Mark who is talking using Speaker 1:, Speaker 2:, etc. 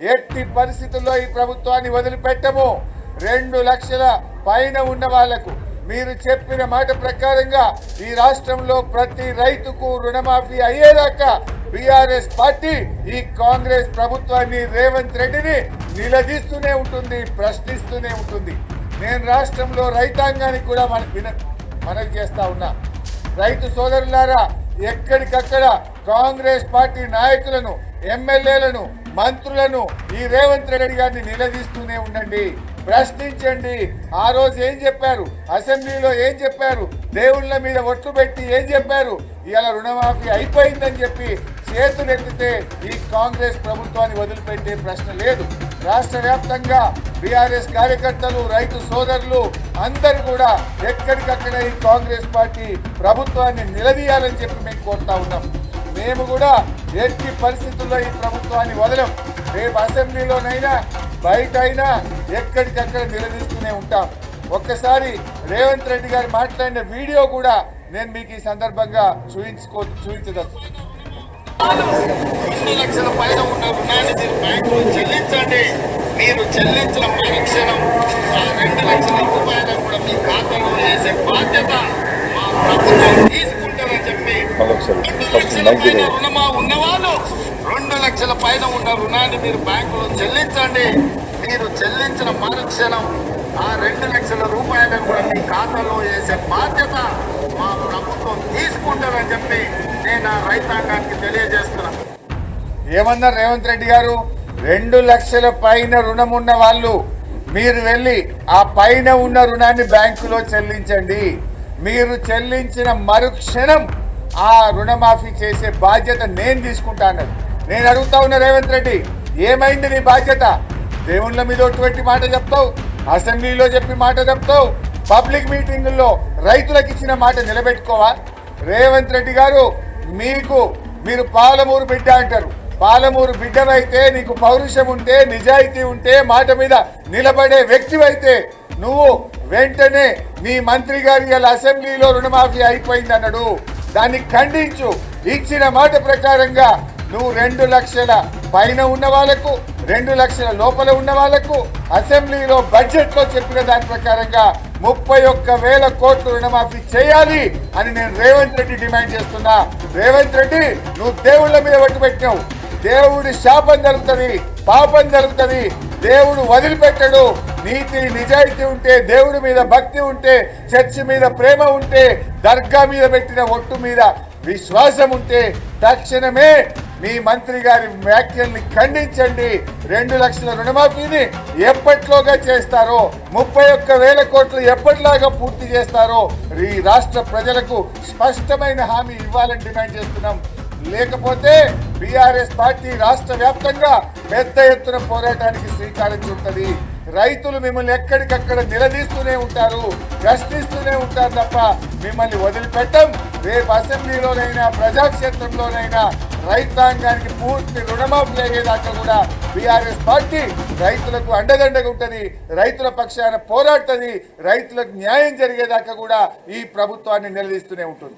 Speaker 1: ఎట్టి పరిస్థితుల్లో ఈ ప్రభుత్వాన్ని వదిలిపెట్టము. రెండు లక్షల పైన ఉన్న వాళ్ళకు మీరు చెప్పిన మాట ప్రకారంగా ఈ రాష్ట్రంలో ప్రతి రైతుకు రుణమాఫీ అయ్యేదాకా బీఆర్ఎస్ పార్టీ ఈ కాంగ్రెస్ ప్రభుత్వాన్ని రేవంత్ రెడ్డిని నిలదీస్తూనే ఉంటుంది ప్రశ్నిస్తూనే ఉంటుంది. నేను రాష్ట్రంలో రైతాంగానికి కూడా మన విన మనవి చేస్తా ఉన్నా. రైతు సోదరులారా ఎక్కడికక్కడ కాంగ్రెస్ పార్టీ నాయకులను ఎమ్మెల్యేలను మంత్రులను ఈ రేవంత్ రెడ్డి గారిని నిలదీస్తూనే ఉండండి. ప్రశ్నించండి. ఆ రోజు ఏం చెప్పారు? అసెంబ్లీలో ఏం చెప్పారు? దేవుళ్ళ మీద ఒట్లు పెట్టి ఏం చెప్పారు? ఇవాళ రుణమాఫీ అయిపోయిందని చెప్పి చేతులు ఎత్తితే ఈ కాంగ్రెస్ ప్రభుత్వాన్ని వదిలిపెట్టే ప్రశ్న లేదు. రాష్ట్ర వ్యాప్తంగా బీఆర్ఎస్ కార్యకర్తలు రైతు సోదరులు అందరు కూడా ఎక్కడికక్కడ ఈ కాంగ్రెస్ పార్టీ ప్రభుత్వాన్ని నిలదీయాలని చెప్పి మేము కోరుతా ఉన్నాం. మేము కూడా ఎట్టి పరిస్థితుల్లో ఈ ప్రభుత్వాన్ని వదలం. రేపు అసెంబ్లీలోనైనా బయట అయినా ఎక్కడికక్కడ నిలదీస్తూనే ఉంటాం. ఒక్కసారి రేవంత్ రెడ్డి గారు మాట్లాడిన వీడియో కూడా నేను మీకు ఈ సందర్భంగా చూపించుకో చూపించదచ్చు
Speaker 2: రెండు లక్షల పైన ఉన్న రుణాన్ని మీరు బ్యాంకులో చెల్లించండి. మీరు చెల్లించిన మరుక్షణం ఆ రెండు లక్షల రూపాయలను కూడా మీ ఖాతాలో వేసే బాధ్యత మా ప్రభుత్వం తీసుకుంటారని చెప్పి రెండు లక్షల పైన రుణమా ఉన్నవాళ్ళు రెండు లక్షల పైన ఉన్న రుణాన్ని మీరు బ్యాంకులో చెల్లించండి. మీరు చెల్లించిన మరుక్షణం ఆ రెండు లక్షల రూపాయలను కూడా మీ ఖాతాలో వేసే బాధ్యత మా ప్రభుత్వం తీసుకుంటారని చెప్పి నేను ఆ రైతాంగానికి తెలియజేస్తున్నాను
Speaker 1: ఏమన్నారు రేవంత్ రెడ్డి గారు రెండు లక్షల పైన రుణం ఉన్న వాళ్ళు మీరు వెళ్ళి ఆ పైన ఉన్న రుణాన్ని బ్యాంకులో చెల్లించండి. మీరు చెల్లించిన మరుక్షణం ఆ రుణమాఫీ చేసే బాధ్యత నేను తీసుకుంటాను నేను అడుగుతా ఉన్న రేవంత్ రెడ్డి ఏమైంది నీ బాధ్యత? దేవుళ్ళ మీద ఒటువంటి మాట చెప్తావు అసెంబ్లీలో చెప్పి మాట చెప్తావు పబ్లిక్ మీటింగుల్లో రైతులకు ఇచ్చిన మాట నిలబెట్టుకోవా? రేవంత్ రెడ్డి గారు మీకు మీరు పాలమూరు బిడ్డ అంటారు. పాలమూరు బిడ్డవైతే నీకు పౌరుషం ఉంటే నిజాయితీ ఉంటే మాట మీద నిలబడే వ్యక్తివైతే నువ్వు వెంటనే మీ మంత్రి గారి అసెంబ్లీలో రుణమాఫీ అయిపోయింది అన్నాడు. దాన్ని ఖండించు. ఇచ్చిన మాట ప్రకారంగా నువ్వు రెండు లక్షల పైన ఉన్న వాళ్ళకు రెండు లక్షల లోపల ఉన్న వాళ్ళకు అసెంబ్లీలో బడ్జెట్లో చెప్పిన దాని ప్రకారంగా ముప్పై ఒక్క వేల కోట్లు రుణమాఫీ చేయాలి అని నేను రేవంత్ రెడ్డి డిమాండ్ చేస్తున్నా. రేవంత్ రెడ్డి నువ్వు దేవుళ్ళ మీద పట్టు దేవుడి శాపం జరుగుతుంది పాపం జరుగుతుంది. దేవుడు వదిలిపెట్టడు. నీతి నిజాయితీ ఉంటే దేవుడి మీద భక్తి ఉంటే చర్చి మీద ప్రేమ ఉంటే దర్గా మీద పెట్టిన ఒట్టు మీద విశ్వాసం ఉంటే తక్షణమే మీ మంత్రి గారి వ్యాఖ్యల్ని ఖండించండి. రెండు లక్షల రుణమాఫీని ఎప్పట్లోగా చేస్తారో ముప్పై ఒక్క వేల కోట్లు ఎప్పటిలాగా పూర్తి చేస్తారో ఈ రాష్ట్ర ప్రజలకు స్పష్టమైన హామీ ఇవ్వాలని డిమాండ్ చేస్తున్నాం. లేకపోతే బీఆర్ఎస్ పార్టీ రాష్ట్ర వ్యాప్తంగా పెద్ద ఎత్తున పోరాటానికి శ్రీకారం చుట్టది రైతులు మిమ్మల్ని ఎక్కడికక్కడ నిలదీస్తూనే ఉంటారు ప్రశ్నిస్తూనే ఉంటారు తప్ప మిమ్మల్ని వదిలిపెట్టం. రేపు అసెంబ్లీలోనైనా ప్రజాక్షేత్రంలోనైనా రైతాంగానికి పూర్తి రుణమాఫీ అయ్యేదాకా కూడా బీఆర్ఎస్ పార్టీ రైతులకు అండదండగా ఉంటుంది రైతుల పక్షాన పోరాడుతుంది రైతులకు న్యాయం జరిగేదాకా కూడా ఈ ప్రభుత్వాన్ని నిలదీస్తూనే ఉంటుంది.